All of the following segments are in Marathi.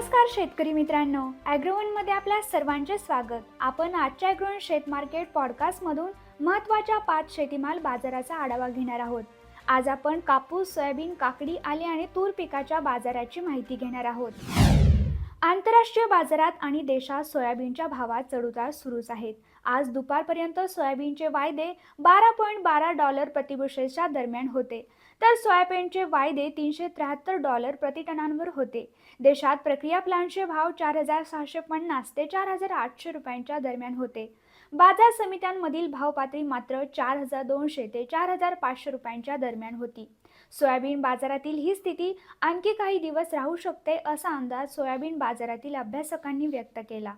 नमस्कार शेतकरी मित्रांनो. ॲग्रोवनमध्ये आपल्या सर्वांचे स्वागत. आपण आजच्या ॲग्रोवन शेत मार्केट पॉडकास्टमधून महत्त्वाच्या पाच शेतीमाल बाजाराचा आढावा घेणार आहोत. आज आपण कापूस सोयाबीन काकडी आले आणि तूर पिकाच्या बाजाराची माहिती घेणार आहोत. आंतरराष्ट्रीय बाजारात आणि देशात सोयाबीनच्या भावात चढउतार सुरूच आहेत. आज दुपारपर्यंत सोयाबीनचे वायदे बारा पॉईंट बारा डॉलर प्रतिबुशेलच्या दरम्यान होते. तर सोयाबीनचे वायदे तीनशे त्र्याहत्तर डॉलर प्रतिटनांवर होते. देशात प्रक्रिया प्लांटचे भाव चार हजार सहाशे पन्नास ते चार हजार आठशे रुपयांच्या दरम्यान होते. बाजार समित्यांमधील भाव पातळी मात्र चार हजार दोनशे ते चार हजार पाचशे रुपयांच्या दरम्यान होती. सोयाबीन बाजारातील ही स्थिती आणखी काही दिवस राहू शकते असा अंदाज सोयाबीन बाजारातील अभ्यासकांनी व्यक्त केला.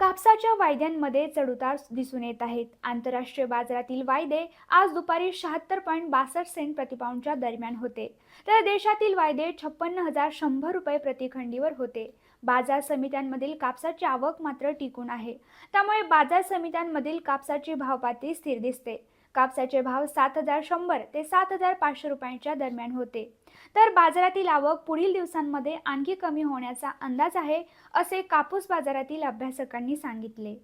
कापसाच्या वायद्यांमध्ये चढउतार दिसून येत आहेत. आंतरराष्ट्रीय बाजारातील वायदे आज दुपारी शहात्तर पॉईंट बासष्ट सेंट प्रतिपाऊंडच्या दरम्यान होते. तर देशातील वायदे छप्पन्न हजार शंभर रुपये प्रतिखंडीवर होते. बाजार समित्यांमधील कापसाची आवक मात्र टिकून आहे. त्यामुळे बाजार समित्यांमधील कापसाची भावपातळी स्थिर दिसते. कापसाचे भाव सात हजार शंभर ते सात हजार पाचशे रुपयांच्या दरम्यान होते. तर बाजारातील आवक पुढील दिवसांमध्ये आणखी कमी होण्याचा अंदाज आहे असे कापूस बाजारातील अभ्यासकांनी सांगितले.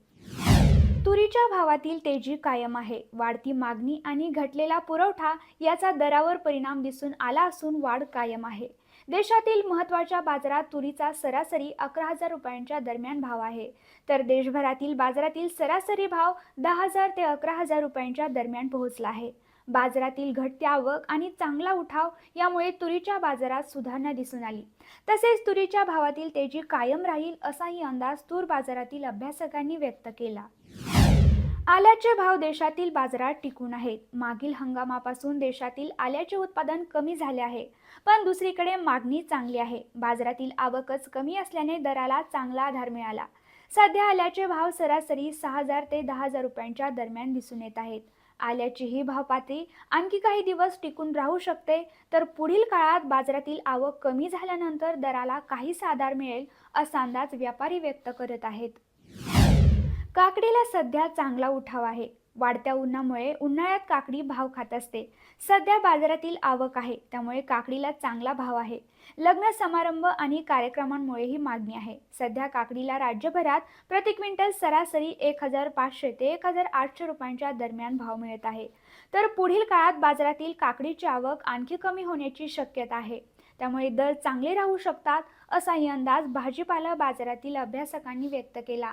तुरीच्या भावातील तेजी कायम आहे. वाढती मागणी आणि घटलेला पुरवठा याचा दरावर परिणाम दिसून आला असून वाढ कायम आहे. देशातील महत्त्वाच्या बाजारात तुरीचा सरासरी अकरा हजार रुपयांच्या दरम्यान भाव आहे. तर देशभरातील बाजारातील सरासरी भाव दहा हजार ते अकरा हजार रुपयांच्या दरम्यान पोहोचला आहे. बाजारातील घटती आवक आणि चांगला उठाव यामुळे तुरीच्या बाजारात सुधारणा दिसून आली. तसेच तुरीच्या भावातील तेजी कायम राहील असाही अंदाज तूर बाजारातील अभ्यासकांनी व्यक्त केला. आल्याचे भाव देशातील बाजारात टिकून आहेत. मागील हंगामापासून देशातील आल्याचे उत्पादन कमी झाले आहे. पण दुसरीकडे मागणी चांगली आहे. बाजारातील आवकच कमी असल्याने दराला चांगला आधार मिळाला. सध्या आल्याचे भाव सरासरी सहा हजार ते दहा हजार रुपयांच्या दरम्यान दिसून येत आहेत. आल्याची ही भावपातळी आणखी काही दिवस टिकून राहू शकते तर पुढील काळात बाजारातील आवक कमी झाल्यानंतर दराला काहीसा आधार मिळेल असा अंदाज व्यापारी व्यक्त करत आहेत. काकडीला सध्या चांगला उठाव आहे. वाढत्या उन्हामुळे उन्हाळ्यात काकडी भाव खात असते. सध्या बाजारातील आवक आहे त्यामुळे काकडीला चांगला भाव आहे. लग्न समारंभ आणि कार्यक्रमांमुळे ही मागणी आहे. सध्या काकडीला राज्यभरात प्रति क्विंटल सरासरी एक हजार पाचशे ते एक हजार आठशे रुपयांच्या दरम्यान भाव मिळत आहे. तर पुढील काळात बाजारातील काकडीची आवक आणखी कमी होण्याची शक्यता आहे. त्यामुळे दर चांगले राहू शकतात असाही अंदाज भाजीपाला बाजारातील अभ्यासकांनी व्यक्त केला.